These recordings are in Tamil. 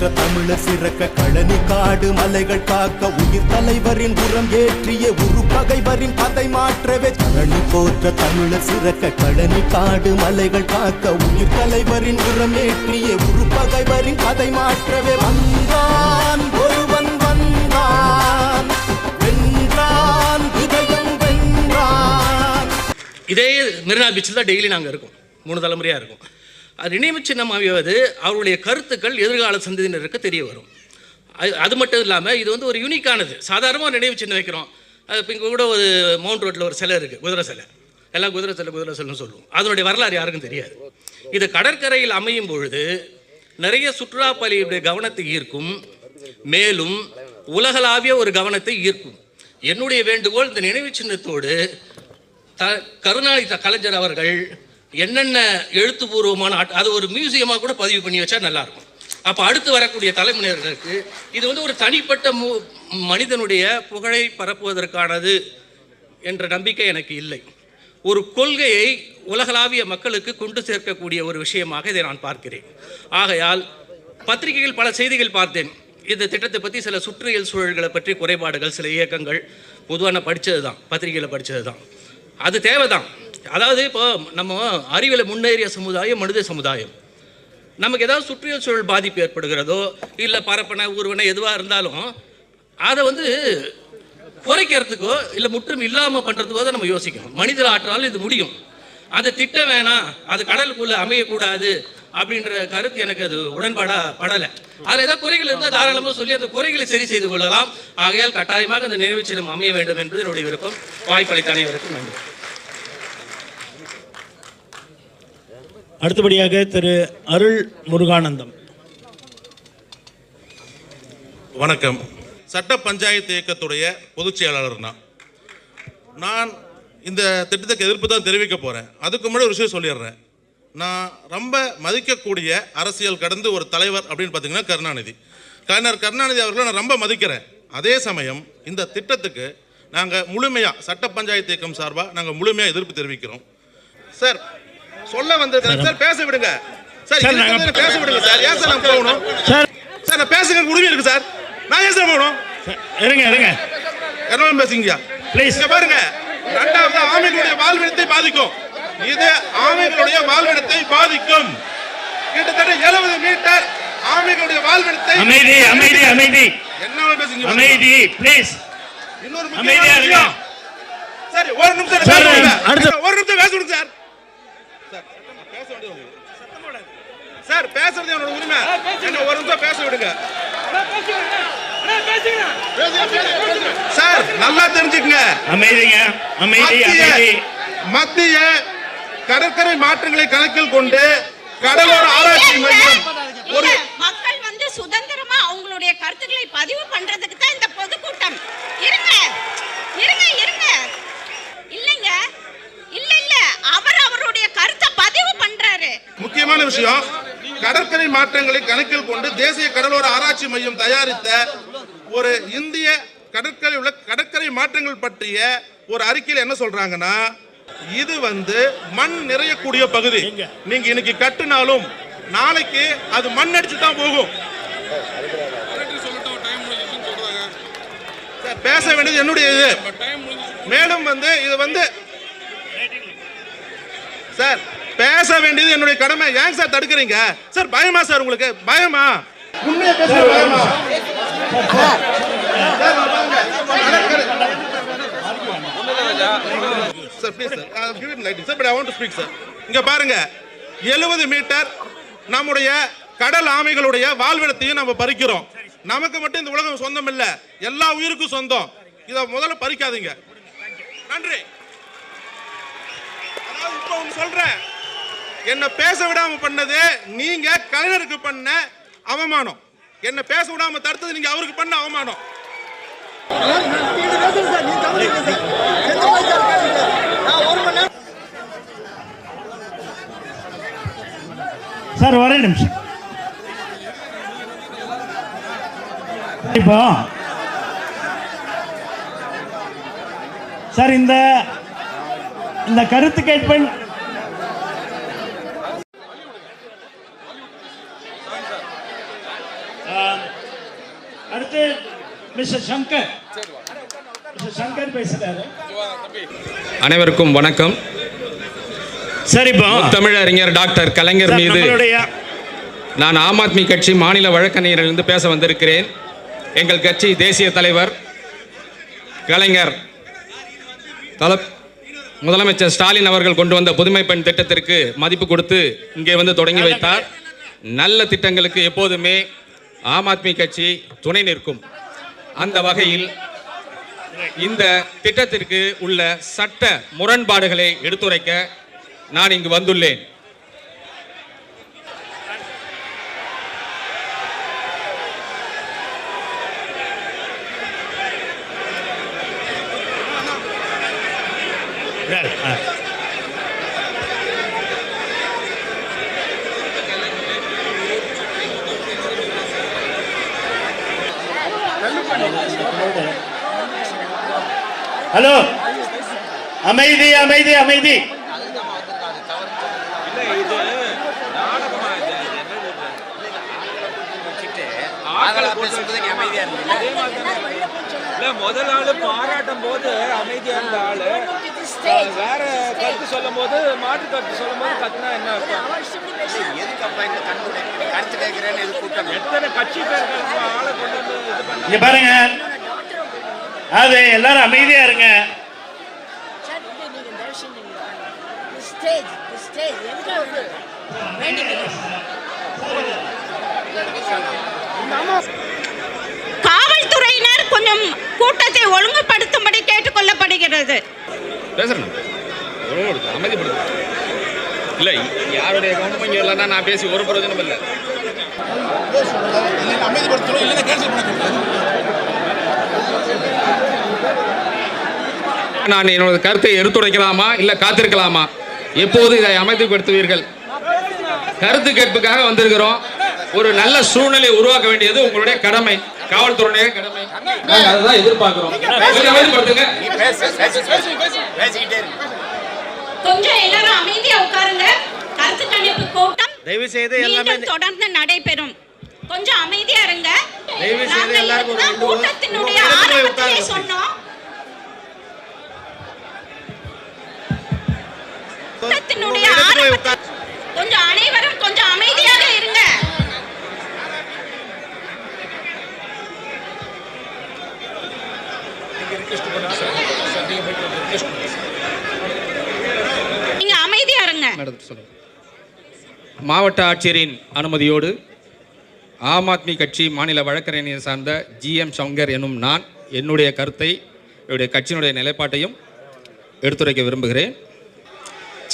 போற்ற தமிழர் சிறக்க கழனி காடு மலைகள் காக்க உயிர் தலைவரின் உரம் ஏற்றிய உரு பகைவரின் பதை மாற்றவே. கழனி போற்ற தமிழர் சிறக்க கழனி காடு மலைகள் காக்க உயிர் தலைவரின் உரம் ஏற்றிய உரு பகைவரின் பதை மாற்றவே. வந்தான் ஒருவன் வந்தான். வென்றான் இதயம் வென்றான். இதே மெரினா பீச்சில் தான் டெய்லி நாங்கள் இருக்கோம். மூணு தலைமுறையாக இருக்கும். நினைவு சின்னம் அமைவது அவருடைய கருத்துக்கள் எதிர்கால சந்ததியினருக்கு தெரிய வரும். அது அது மட்டும் இல்லாமல் இது வந்து ஒரு யூனிக்கானது சாதாரணமாக நினைவு சின்னம் வைக்கிறோம். அது இப்போ இங்கே கூட ஒரு மவுண்ட் ரோட்டில் ஒரு சிலை இருக்குது குதிரை சிலை. எல்லாம் குதிரை சிலை குதிரை சிலைன்னு சொல்லுவோம். அதனுடைய வரலாறு யாருக்கும் தெரியாது. இது கடற்கரையில் அமையும் பொழுது நிறைய சுற்றுலா பள்ளியுடைய கவனத்தை ஈர்க்கும் மேலும் உலகளாவிய ஒரு கவனத்தை ஈர்க்கும். என்னுடைய வேண்டுகோள் இந்த நினைவு சின்னத்தோடு த கருணாநிதி கலைஞர் அவர்கள் என்னென்ன எழுத்துப்பூர்வமான ஆட்- அது ஒரு மியூசியமாக கூட பதிவு பண்ணி வச்சா நல்லாயிருக்கும். அப்போ அடுத்து வரக்கூடிய தலைமுறையினருக்கு இது வந்து ஒரு தனிப்பட்ட மு மனிதனுடைய புகழை பரப்புவதற்கானது என்ற நம்பிக்கை எனக்கு இல்லை. ஒரு கொள்கையை உலகளாவிய மக்களுக்கு கொண்டு சேர்க்கக்கூடிய ஒரு விஷயமாக இதை நான் பார்க்கிறேன். ஆகையால் பத்திரிகைகள் பல செய்திகள் பார்த்தேன். இந்த திட்டத்தை பற்றி சில சுற்றுயியல் சூழல்களை பற்றி குறைபாடுகள் சில இயக்கங்கள் பொதுவாக நான் படித்தது தான் பத்திரிகையில் படித்தது தான் அது தேவைதான். அதாவது இப்போ நம்ம அறிவியல் முன்னேறிய சமுதாயம் மனித சமுதாயம். நமக்கு ஏதாவது சுற்றுச்சூழல் பாதிப்பு ஏற்படுகிறதோ இல்லை பரப்பனை ஊர்வனை எதுவாக இருந்தாலும் அதை வந்து குறைக்கிறதுக்கோ இல்லை முற்றும் இல்லாமல் பண்ணுறதுக்கோ தான் நம்ம யோசிக்கணும். மனித ஆற்றால் இது முடியும். அதை திட்டம் வேணாம் அது கடலுக்குள்ளே அமையக்கூடாது அப்படின்ற கருத்து எனக்கு அது உடன்பாடா படலை. அதில் ஏதாவது குறைகள் இருந்தால் தாராளமாக சொல்லி அந்த குறைகளை சரி செய்து கொள்ளலாம். ஆகையால் கட்டாயமாக அந்த நினைவு அமைய வேண்டும் என்பது என்னுடைய விருப்பம். வாய்ப்பளித்த அனைவருக்கும் நன்றி. அடுத்தபடியாக திரு அருள் முருகானந்தம். வணக்கம். சட்ட பஞ்சாயத்து இயக்கத்துடைய பொதுச் செயலாளர் நான். நான் இந்த திட்டத்துக்கு எதிர்ப்பு தான் தெரிவிக்க போகிறேன் அதுக்கு முன்னாடி ஒரு விஷயம் சொல்லிடுறேன். நான் ரொம்ப மதிக்கக்கூடிய அரசியல் கடந்து ஒரு தலைவர் அப்படின்னு பார்த்தீங்கன்னா கருணாநிதி. கலைஞர் கருணாநிதி அவர்களை நான் ரொம்ப மதிக்கிறேன். அதே சமயம் இந்த திட்டத்துக்கு நாங்கள் முழுமையாக சட்ட பஞ்சாயத்து இயக்கம் சார்பாக நாங்கள் முழுமையாக எதிர்ப்பு தெரிவிக்கிறோம். சார் சொல்ல வந்திருக்கேன் சார். பேச விடுங்க சார் பேச விடுங்க சார். ஏன் சார் நான் போகணும்? சார். சார் நான் பேசுறதுக்கு உரிமை இருக்கு சார். நான் ஏன் சார் போகணும்? இருங்க இருங்க. என்ன பேசுங்க. இங்க பாருங்க. ரெண்டாவது ஆமைகளுடைய வாழ்விடத்தை பாதிக்கும். இது ஆமைகளுடைய வாழ்விடத்தை பாதிக்கும். கிட்டத்தட்ட 70 மீட்டர் ஆமைகளுடைய வாழ்விடத்தை அமைதி அமைதி அமைதி. என்ன பேசுங்க அமைதி ப்ளீஸ் இன்னொரு அமைதியா இருங்க. சரி ஒரு நிமிஷம் ஒரு நிமிஷம் பேச விடுங்க சார், பேச வேண்டியது உங்களுக்கு. சார் பேசுறது என்னோட உரிமை. என்ன ஒரு நிமிஷம் பேச விடுங்க. சார் நல்லா தெரிஞ்சுக்கங்க. அமைதிங்க அமைதி மத்திய கடற்கரை மாற்றங்களை கணக்கில் கொண்டு கடலோர ஆராய்ச்சி மையம் ஒரு இல்ல, மக்கள் வந்து சுதந்திரமா அவங்களுடைய கருத்துக்களை பதிவு பண்றதுக்கு தான் இந்த பொதுக்கூட்டம் இருங்க இருங்க இருங்க இல்லைங்க இல்ல இல்ல அவர் அவருடைய கருத்தை பதிவு பண்றாரு முக்கியமான விஷயம் கடற்கரை மாற்றங்களை கணக்கில் கொண்டு தேசிய கடலோர ஆராய்ச்சி மையம் தயாரித்த ஒரு இந்திய கடற்கரை உள்ள கடற்கரை மாற்றங்கள் பற்றிய ஒரு அறிக்கையில் என்ன சொல்றாங்கன்னா இது வந்து மண் நிறையக்கூடிய பகுதி? நீங்க இன்னைக்கு கட்டுனாலும் நாளைக்கு அது மண் அடிச்சு தான் போகும். பேச வேண்டியது என்னுடைய இது. மேலும் வந்து இது வந்து சார் பேச வேண்டியது என்னுடைய கடமை. ஏன் சார் தடுக்கிறீங்க? சார் பயமா சார் உங்களுக்கு? பயமா? உண்மையை பேச பயமா? Sir, please sir. Give it sir but I want to speak sir இங்க பாருங்க. 70 மீட்டர் நம்முடைய கடல் ஆமைகளுடைய வாழ்விடத்தையும் நம்ம பறிக்கிறோம். நமக்கு மட்டும் இந்த உலகம் சொந்தம் இல்ல. எல்லா உயிருக்கும் சொந்தம். இதை முதல்ல பறிக்காதீங்க. நன்றி. அதாவது இப்போ ஒன்று சொல்றேன். என்ன பேச விடாம பண்ணது நீங்க கலைஞருக்கு பண்ண அவமானம். என்ன பேச விடாம தடுத்தது நீங்க அவருக்கு பண்ண அவமானம். சார் ஒரே நிமிஷம். இப்போ சார் இந்த இந்த கருத்து கேட்பன். மிஸ்டர் சங்கர். மிஸ்டர் சங்கர் பேசுறாரு அனைவருக்கும் வணக்கம். சரி இப்போ தமிழறிஞர் டாக்டர் கலைஞர் மீது நான் ஆம் ஆத்மி கட்சி மாநில வழக்கறிஞரிலிருந்து பேச வந்திருக்கிறேன். எங்கள் கட்சி தேசிய தலைவர் கலைஞர் தல முதலமைச்சர் ஸ்டாலின் அவர்கள் கொண்டு வந்த புதுமை பெண் திட்டத்திற்கு மதிப்பு கொடுத்து இங்கே வந்து தொடங்கி வைத்தார். நல்ல திட்டங்களுக்கு எப்போதுமே ஆம் ஆத்மி கட்சி துணை நிற்கும் அந்த வகையில் இந்த திட்டத்திற்கு உள்ள சட்ட முரண்பாடுகளை எடுத்துரைக்க நான் இங்கு வந்துள்ளேன் ஆ. ஹலோ. அமைதி அமைதி அமைதி. இல்ல முதல் ஆளு பாராட்டும் போது அமைதியா இருந்த ஆளு. வேற கருத்து சொல்லும் போது மாற்று கருத்து சொல்லும் போது கத்துனா என்ன அர்த்தம்? எத்தனை கட்சி பேர்கள் ஆளை கொண்டு வந்து இது பண்ண இங்க பாருங்க. அது எல்லாரும் அமைதியா இருங்க. காவல்துறையினர் கொஞ்சம் கூட்டத்தை ஒழுங்குபடுத்தும்படி ஒழுங்குபடுத்து, அமைதிப்படுத்து. இல்லை யாருடைய கவனமும் இங்கே இல்லைன்னா நான் பேசி ஒரு பிரயோஜனம் இல்லை. நான் என்னோட கருத்தை எடுத்துரைக்கலாமா? இல்லை காத்திருக்கலாமா? எப்போது இதை அமைதிப்படுத்துவீர்கள்? கருத்து கேட்புக்காக வந்திருக்கிறோம். ஒரு நல்ல சூழ்நிலை உருவாக்க வேண்டியது உங்களுடைய கடமை. காவல்துறையுடைய கடமை. அதுதான் எதிர்பார்க்கிறோம். கொஞ்சம் அமைதிப்படுத்துங்க. கொஞ்சம் எல்லாரும் அமைதியா உட்காருங்க. கருத்து கணிப்பு கூட்டம் தயவு செய்து எல்லாமே தொடர்ந்து நடைபெறும். கொஞ்சம் அமைதியா இருங்க. தயவு செய்து எல்லாரும் கூட்டத்தினுடைய ஆரம்பத்திலே உட்காருங்க. சொன்னோம். ஆரம்பத்தில் கொஞ்சம் அனைவரும் கொஞ்சம் அமைதியாக இருங்க. நீங்க அமைதியா இருங்க. மாவட்ட ஆட்சியரின் அனுமதியோடு ஆம் ஆத்மி கட்சி மாநில வழக்கறிஞர் சார்ந்த ஜிஎம் சங்கர் எனும் நான் என்னுடைய கருத்தை என்னுடைய கட்சியினுடைய நிலைப்பாட்டையும் எடுத்துரைக்க விரும்புகிறேன்.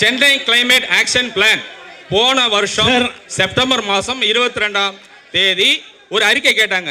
சென்னை கிளைமேட் ஆக்ஷன் பிளான் போன வருஷம். செப்டம்பர் மாதம் இருபத்தி ரெண்டாம் தேதி ஒரு அறிக்கை கேட்டாங்க.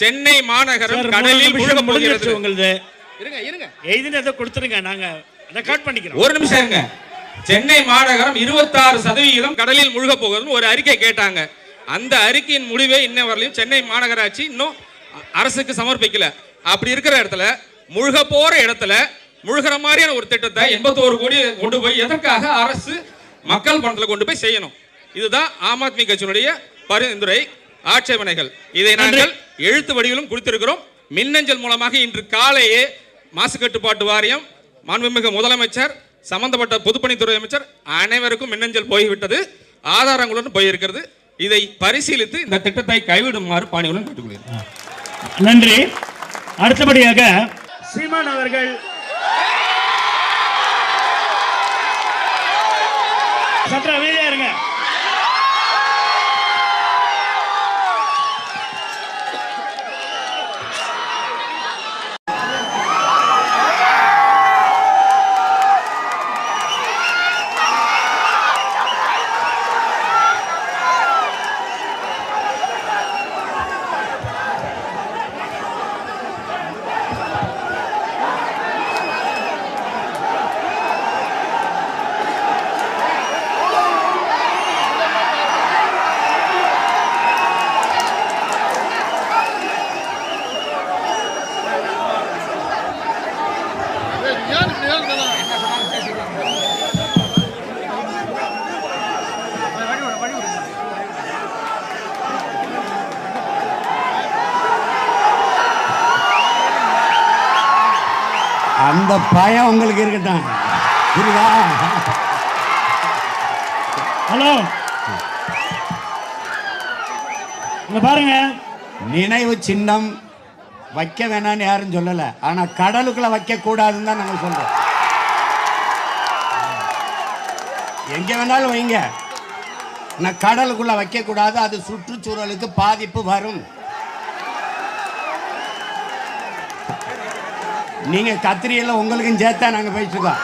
சென்னை மாநகரம் கடலில் முழுக போகிறது. உங்களுது. இருங்க இருங்க. எழுதினதை கொடுத்துருங்க நாங்க ரெக்கார்ட் பண்ணிக்கிறோம். ஒரு நிமிஷம் இருங்க. சென்னை மாநகரம் 26% சதவிகிதம் கடலில் முழுக போகுதுன்னு ஒரு அறிக்கை கேட்டாங்க. அந்த அறிக்கையின் முடிவே இன்ன வரலையும் சென்னை மாநகராட்சி இன்னும் அரசுக்கு சமர்ப்பிக்கல. அப்படி இருக்கிற இடத்துல முழுக போற இடத்துல முழுகிற மாதிரியான ஒரு திட்டத்தை எண்பத்தோரு கோடி கொண்டு போய் எதற்காக அரசு மக்கள் பணத்துல கொண்டு போய் செய்யணும்? இதுதான் ஆம் ஆத்மி கட்சியினுடைய பரிந்துரை ஆட்சேபனைகள். இதை நாங்கள் எழுத்து வடிவிலும் கொடுத்திருக்கிறோம். மின்னஞ்சல் மூலமாக இன்று காலையே மாசு கட்டுப்பாட்டு வாரியம் மாண்புமிகு முதலமைச்சர் சம்பந்தப்பட்ட பொதுப்பணித்துறை அமைச்சர் அனைவருக்கும் மின்னஞ்சல் போய்விட்டது. ஆதாரங்களுடன் போயிருக்கிறது. இதை பரிசீலித்து இந்த திட்டத்தை கைவிடுமாறு பாணியுடன் கேட்டுக்கொள்கிறேன். நன்றி. அடுத்தபடியாக சீமான் அவர்கள் சற்று அமைதியா இருங்க. அந்த பயம் உங்களுக்கு இருக்கட்டும். புரியுதா? ஹலோ. இங்க பாருங்க. நினைவு சின்னம் வைக்க வேணாம்னு யாரும் சொல்லல. ஆனா கடலுக்குள்ள வைக்க கூடாதுன்னு தான் நாங்க சொல்றோம். எங்க வேணாலும் வைங்க. நான் கடலுக்குள்ள வைக்க கூடாது. அது சுற்றுச்சூழலுக்கு பாதிப்பு வரும். நீங்க கத்திரியில உங்களுக்கும் சேர்த்தா நாங்க போயிட்டு இருக்கோம்.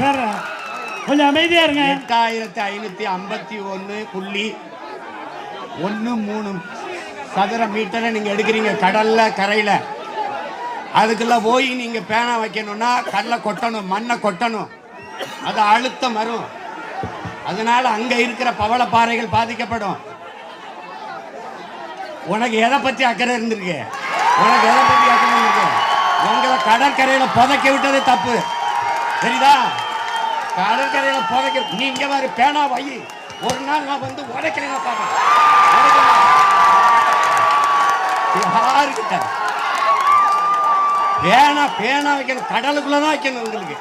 சார் கொஞ்சம் அமைதியா இருங்க. எட்டாயிரத்தி ஐநூத்தி ஐம்பத்தி ஒன்று புள்ளி ஒன்று மூணு சதுர மீட்டரை நீங்க எடுக்கிறீங்க கடல்ல கரையில. அதுக்குள்ள போய் நீங்க பேனா வைக்கணும்னா கல்லை கொட்டணும் மண்ணை கொட்டணும். அது அழுத்தம் வரும். அதனால அங்க இருக்கிற பவளப்பாறைகள் பாதிக்கப்படும். உனக்கு எதை பத்தி அக்கறை இருந்திருக்கு? உனக்கு எதை பற்றி அக்கறை இருக்கு? உங்களை கடற்கரையில் புதைக்க விட்டது தப்பு. சரிதா கடற்கரையில் புதைக்க நீ இங்கே மாதிரி பேனா வை. ஒரு நாள் நான் வந்து உடைக்கிறேன் பாப்பேன் யாருக்கிட்ட? பேனா பேனா வைக்கணும் கடலுக்குள்ளதான் வைக்கணும் உங்களுக்கு.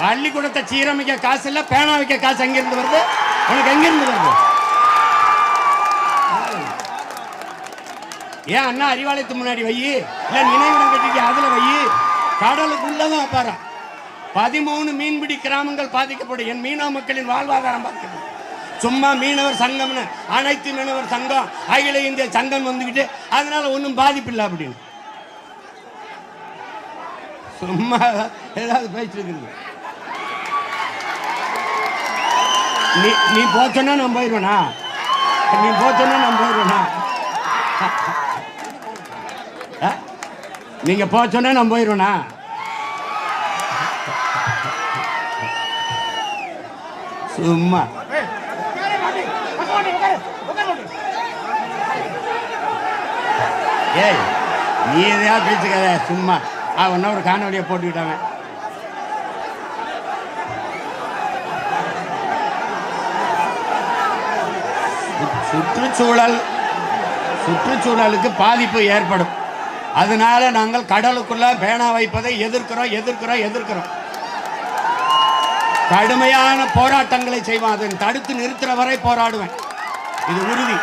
பள்ளிக்கூடத்தை சீரமைக்க காசு இல்லை பேனா வைக்க காசு எங்கிருந்து வருது? உனக்கு எங்கிருந்து வருது? ஏன் அண்ணா அறிவாலயத்து முன்னாடி வை? இல்லை நினைவிடம் கட்டிட்டு அதில் வை. கடலுக்குள்ளதான் வைப்பாரு? பதிமூணு மீன்பிடி கிராமங்கள் பாதிக்கப்படும். என் மீனவ மக்களின் வாழ்வாதாரம் பாதிக்கப்படும். சும்மா மீனவர் சங்கம்னு அனைத்து மீனவர் சங்கம் அகில இந்திய சங்கம் வந்துக்கிட்டு அதனால ஒன்றும் பாதிப்பு இல்லை அப்படின்னு. சும்மா ஏதாவது பேசிட்டு நீ நீ போச்சோன்னா நான் போயிடுவேனா நீ போச்சோன்னா நான் போயிடுவேனா நீங்கள் நீங்க போச்சோன்னா நான் போயிடுவேனா சும்மா. ஏய் நீ எதையா பேசுக்காத சும்மா. அவன் ஒரு காணொலியை போட்டுக்கிட்டாங்க சுற்றுச்சூழல் சுற்றுச்சூழலுக்கு பாதிப்பு ஏற்படும். அதனால நாங்கள் கடலுக்குள்ள பேனா வைப்பதை எதிர்க்கிறோம் எதிர்க்கிறோம் எதிர்க்கிறோம். கடுமையான போராட்டங்களை செய்வோம் அதை தடுத்து நிறுத்துற வரை போராடுவேன். இது உறுதி.